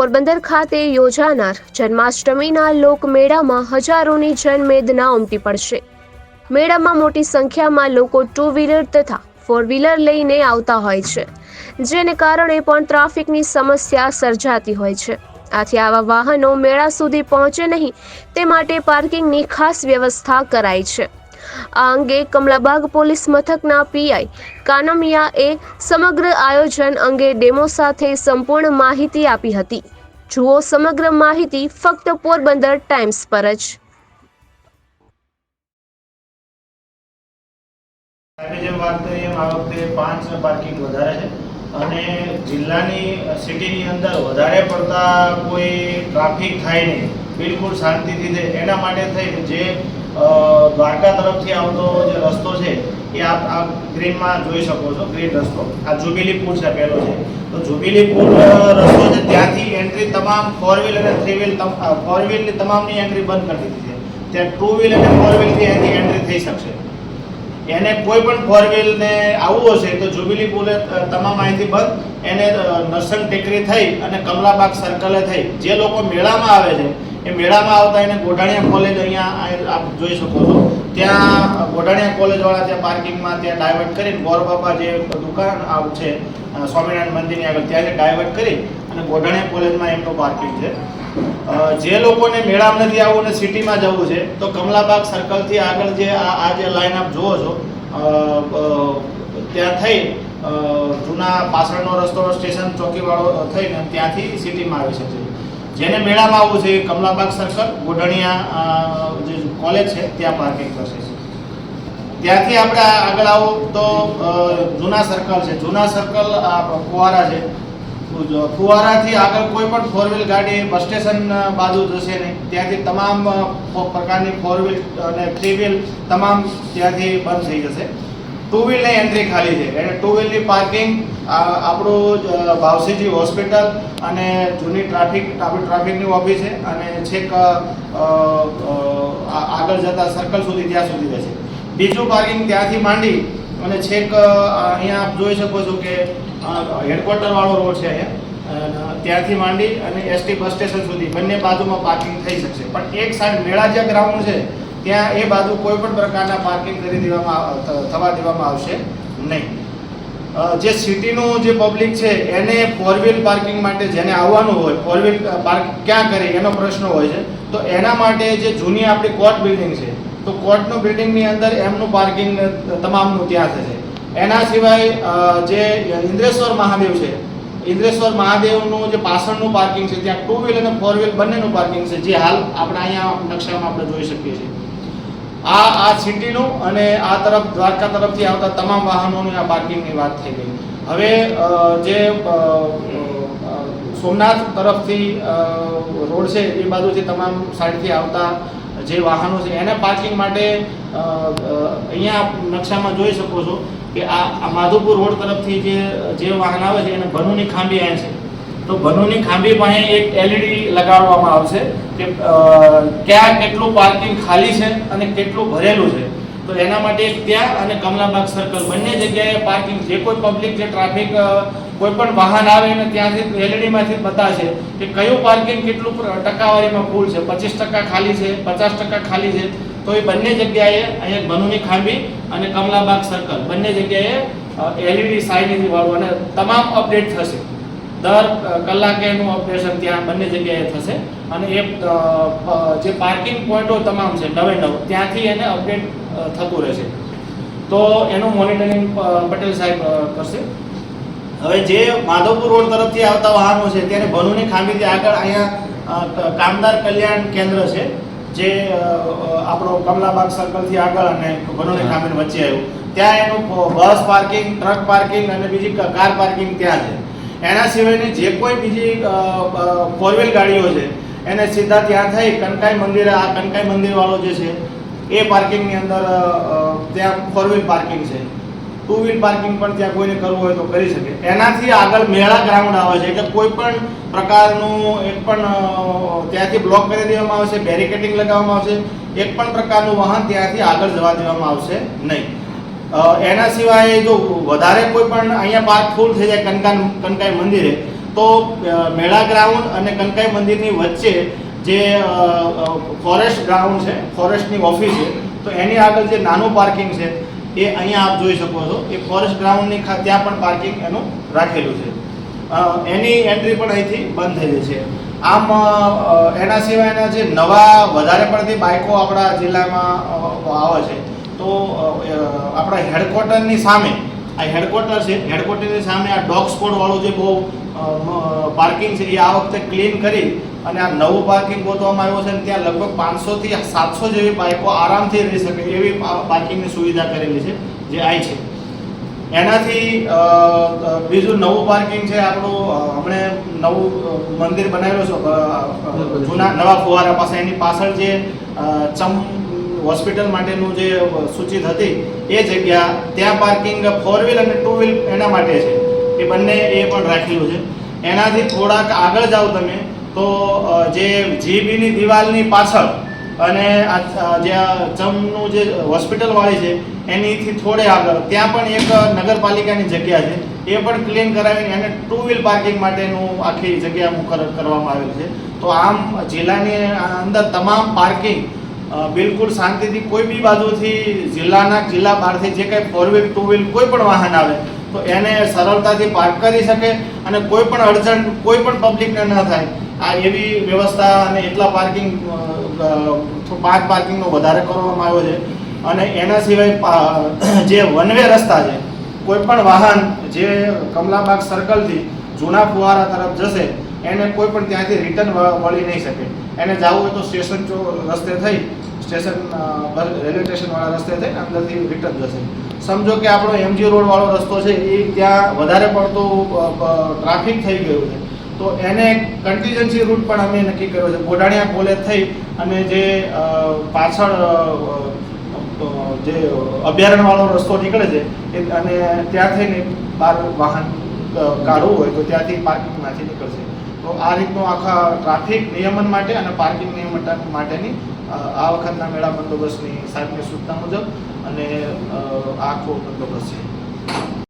પોરબંદર ખાતે યોજાનાર જન્માષ્ટમીના લોકમેળામાં હજારોની જનમેદના ઉમટી પડશે. મેળામાં મોટી સંખ્યામાં લોકો ટુ વ્હીલર તથા ફોર વ્હીલર લઈને આવતા હોય છે, જેને કારણે પણ ટ્રાફિકની સમસ્યા સર્જાતી હોય છે. આથી આવા વાહનો મેળા સુધી પહોંચે નહીં, તે માટે પાર્કિંગની ખાસ વ્યવસ્થા કરાઈ છે. આ અંગે કમલાબાગ પોલીસ મથકના પીઆઈ કાનમિયાએ સમગ્ર આયોજન અંગે ડેમો સાથે સંપૂર્ણ માહિતી આપી હતી. જુઓ સમગ્ર માહિતી ફક્ત પોરબંદર ટાઈમ્સ પર જ. અને જિલ્લાની સિટીની અંદર વધારે પડતા કોઈ ટ્રાફિક થાય નહીં. બિલકુલ શાંતિથી થાય એના માટે થઈને જે દ્વારકા તરફથી આવતો જે રસ્તો છે, એ આપ આ ગ્રીનમાં જોઈ શકો છો, ગ્રીન રસ્તો. આ જુબીલી પુલ છે, પહેલો છે. તો જુબીલી પુલ રસ્તો છે, ત્યાંથી એન્ટ્રી તમામ ફોર વ્હીલ અને થ્રી વ્હીલ ફોર વ્હીલની તમામની એન્ટ્રી બંધ કરી દીધી છે. ત્યાં ટુ વ્હીલ અને ફોર વ્હીલથી એની એન્ટ્રી થઈ શકશે. એને કોઈ પણ ફોર વ્હીલને આવવું હશે, તો જુબીલી પુલે તમામ અહીંથી બંધ. એને નરસંગ ટેકરી થઈ અને કમલાબાગ સર્કલે થઈ. જે લોકો મેળામાં આવે છે એ મેળામાં આવતા એને ગોઢાણિયા કોલેજ અહીંયા આપ જોઈ શકો છો. ત્યાં ગોઢાણિયા કોલેજવાળા ત્યાં પાર્કિંગમાં ત્યાં ડાયવર્ટ કરીને ગોરબાબા જે દુકાન આવ છે સ્વામિનારાયણ મંદિરની આગળ ત્યાંથી ડાયવર્ટ કરી અને ગોઢાણિયા કોલેજમાં એમનું પાર્કિંગ છે. જે લોકોને મેળામાં નથી આવવું અને સિટીમાં જવું છે, તો કમલાબાગ સર્કલથી આગળ જે આ જે લાઈન આપ જુઓ છો ત્યાં થઈ જૂના પાછળનો રસ્તો સ્ટેશન ચોકીવાળો થઈને ત્યાંથી સિટીમાં આવી શકશે જેને મેળામાં આવવું છે એ કમલાબાગ સર્કલ ગોઢણિયા જે કોલેજ છે, ત્યાં પાર્કિંગ કરશે ત્યાંથી આપણે આગળ આવો તો જૂના સર્કલ છે. જૂના સર્કલ ફુવારા છે. ફુવારાથી આગળ કોઈ પણ ફોર વ્હીલ ગાડી બસ સ્ટેશન બાજુ જશે નહીં. ત્યાંથી તમામ પ્રકારની ફોર વ્હીલ અને થ્રી વ્હીલ તમામ ત્યાંથી બંધ થઈ જશે. ટુ વ્હીલની એન્ટ્રી ખાલી છે. એટલે ટુ વ્હીલની પાર્કિંગ આપણું ભાવસીજી હોસ્પિટલ અને જૂની ટ્રાફિક ટ્રાફિકની ઓફિસ છે અને છેક આગળ જતા સર્કલ સુધી, ત્યાં સુધી રહેશે બીજું પાર્કિંગ ત્યાંથી માંડી અને છેક અહીંયા આપ જોઈ શકો છો કે હેડક્વાર્ટરવાળો રોડ છે અહીંયા. ત્યાંથી માંડી અને એસટી બસ સ્ટેશન સુધી બંને બાજુમાં પાર્કિંગ થઈ શકશે. પણ એક સાઈડ મેળાજિયા ગ્રાઉન્ડ છે ત્યાં એ બાજુ કોઈ પણ પ્રકારના પાર્કિંગ કરી દેવામાં થવા દેવામાં આવશે નહીં. જે સિટીનું જે પબ્લિક છે, એને ફોર વ્હીલ પાર્કિંગ માટે જેને આવવાનું હોય ફોર વ્હીલ પાર્ક ક્યાં કરે, એનો પ્રશ્ન હોય છે. તો એના માટે જે જૂની આપણી કોર્ટ બિલ્ડિંગ છે, તો કોર્ટનું બિલ્ડિંગની અંદર એમનું પાર્કિંગ તમામનું ત્યાં થશે. એના સિવાય જે ઇન્દ્રેશ્વર મહાદેવ છે, ઇન્દ્રેશ્વર મહાદેવનું જે પાછળનું પાર્કિંગ છે, ત્યાં ટુ વ્હીલ અને ફોર વ્હીલ બંનેનું પાર્કિંગ છે, જે હાલ આપણે અહીંયા નકશામાં આપણે જોઈ શકીએ છીએ. આ આ સિટીનું અને આ તરફ, દ્વારકા તરફથી આવતા તમામ વાહનોની આ પાર્કિંગની વાત થઈ ગઈ. હવે જે સોમનાથ તરફથી રોડ છે, એ બાજુથી તમામ સાઈડથી આવતા જે વાહનો છે, એને પાર્કિંગ માટે અહીંયા નકશામાં જોઈ શકો છો કે આ માધુપુર રોડ તરફથી જે જે વાહન આવે છે, એને ભનુની ખાંભી આવે છે. તો બનોની ખાંભી પાસે એક એલઈડી લગાડવામાં આવશે કે ક્યાં કેટલું પાર્કિંગ ખાલી છે અને કેટલું ભરેલું છે. તો એના માટે ત્યાં અને કમલાબાગ સર્કલ બંને જગ્યાએ પાર્કિંગ જે કોઈ પબ્લિક જે ટ્રાફિક કોઈ પણ વાહન આવે અને ત્યાંથી એલઈડીમાંથી બતાવશે કે કયું પાર્કિંગ કેટલું ટકાવારીમાં ફૂલ છે. પચીસ ટકા ખાલી છે, પચાસ ટકા ખાલી છે. તો એ બંને જગ્યાએ અહીંયા બનુની ખાંભી અને કમલાબાગ સર્કલ બંને જગ્યાએ એલઈડી સાઇન વાળું અને તમામ અપડેટ થશે. દર કલાકે એનું અપડેશન ત્યાં બંને જગ્યાએ થશે. અને એ જે પાર્કિંગ પોઈન્ટો તમામ છે નવે નવ ત્યાંથી એને અપડેટ થતું રહેશે. તો એનું મોનિટરિંગ પટેલ સાહેબ કરશે. હવે જે માધવપુર રોડ તરફથી આવતા વાહનો છે ત્યારે ભનુની ખાંભીથી આગળ અહીંયા કામદાર કલ્યાણ કેન્દ્ર છે જે આપણો કમલાબાગ સર્કલથી આગળ અને ભનુની ખાંભીની વચ્ચે આવ્યું. ત્યાં એનું બસ પાર્કિંગ ટ્રક પાર્કિંગ અને બીજી કાર પાર્કિંગ ત્યાં છે. એના સિવાયની જે કોઈ બીજી ફોર વ્હીલ ગાડીઓ છે, એને સીધા ત્યાં થઈ કનકાઈ મંદિર, આ કનકાઈ મંદિર વાળો જે છે, એ પાર્કિંગની અંદર ત્યાં ફોર વ્હીલ પાર્કિંગ છે. ટુ વ્હીલ પાર્કિંગ પણ ત્યાં કોઈને કરવું હોય તો કરી શકે. એનાથી આગળ મેળા ગ્રાઉન્ડ આવે છે, એટલે કોઈ પણ પ્રકારનું એક પણ ત્યાંથી બ્લોક કરી દેવામાં આવશે બેરિકેડિંગ લગાવવામાં આવશે, એક પણ પ્રકારનું વાહન ત્યાંથી આગળ જવા દેવામાં આવશે નહીં. એના સિવાય જો વધારે કોઈ પણ અહીંયા પાર્ક ફૂલ થઈ જાય કનકાન, કનકાઈ મંદિરે, તો મેળા ગ્રાઉન્ડ અને કનકાઈ મંદિરની વચ્ચે જે ફોરેસ્ટ ગ્રાઉન્ડ છે ફોરેસ્ટની ઓફિસ છે, તો એની આગળ જે નાનું પાર્કિંગ છે, એ અહીંયા આપ જોઈ શકો છો. એ ફોરેસ્ટ ગ્રાઉન્ડની ત્યાં પણ પાર્કિંગ એનું રાખેલું છે. એની એન્ટ્રી પણ અહીંથી બંધ થઈ છે આમ એના સિવાયના જે નવા, વધારે પડતી બાઇકો આપણા જિલ્લામાં આવે છે તો આપણા હેડક્વાર્ટરની સામે, આ હેડક્વાર્ટર છે હેડક્વાર્ટરની સામે આ ડોગ સ્પોટ વાળું જે બહુ પાર્કિંગ છે, એ આ વખતે ક્લીન કરી અને આ નવું પાર્કિંગ ગોતવામાં આવ્યું છે અને ત્યાં લગભગ પાંચસો થી સાતસો જેવી બાઇકો આરામથી રહી શકે એવી પાર્કિંગની સુવિધા કરેલી છે, જે આઈ છે. એનાથી બીજું નવું પાર્કિંગ છે, આપણું હમણે નવું મંદિર બનાવેલું છે જૂના નવા ફુવારા પાસે, એની પાછળ જે ચમ હોસ્પિટલ માટેનું જે સૂચિત હતી, એ જગ્યા ત્યાં પાર્કિંગ ફોર વ્હીલ અને ટુ વ્હીલ એના માટે છે. એ બંને એ પણ રાખેલું છે. એનાથી થોડાક આગળ જાઓ તમે, તો જે જીબીની દિવાલની પાછળ અને જે ચમનું જે હોસ્પિટલ વાળી છે, એનીથી થોડે આગળ, ત્યાં પણ એક નગરપાલિકાની જગ્યા છે. એ પણ ક્લીન કરાવીને એને ટુ વ્હીલ પાર્કિંગ માટેનું આખી જગ્યા મુકરર કરવામાં આવેલ છે. તો આમ જિલ્લાની અંદર તમામ પાર્કિંગ બિલકુલ શાંતિથી કોઈ બી બાજુથી જિલ્લાના જિલ્લા બહારથી જે કંઈ ફોર વ્હીલ ટુ વ્હીલ કોઈ પણ વાહન આવે, તો એને સરળતાથી પાર્ક કરી શકે અને કોઈ પણ અડચણ કોઈ પણ પબ્લિકને ન થાય. આ એવી વ્યવસ્થા અને એટલા પાર્કિંગ પાંચ પાર્કિંગનો વધારે કરવામાં આવ્યો છે. અને એના સિવાય જે વન વે રસ્તા છે, કોઈ પણ વાહન જે કમલાબાગ સર્કલથી જૂના ફુવારા તરફ જશે એને કોઈ પણ ત્યાંથી રિટર્ન વળી નહીં શકે. એને જવું હોય તો સ્ટેશન ચો રસ્તે થઈ સ્ટેશન રેલવે સ્ટેશનવાળા રસ્તે થઈને અંદરથી રિટર્ન જશે. સમજો કે આપણો એમજી રોડવાળો રસ્તો છે, એ ત્યાં વધારે પડતું ટ્રાફિક થઈ ગયું છે. તો એને કન્ટિજન્સી રૂટ પણ અમે નક્કી કર્યો છે. ગોડાણિયા કોલેજ થઈ અને જે પાછળ જે અભયારણ્યવાળો રસ્તો નીકળે છે, એ અને ત્યાં થઈને બહાર વાહન કાઢવું હોય તો ત્યાંથી પાર્કિંગમાંથી નીકળશે. તો આ રીતનું આખા ટ્રાફિક નિયમન માટે અને પાર્કિંગ નિયમન માટેની આ વખતના મેળા બંદોબસ્તની સાહેબની સૂચના મુજબ અને આખો બંદોબસ્ત છે.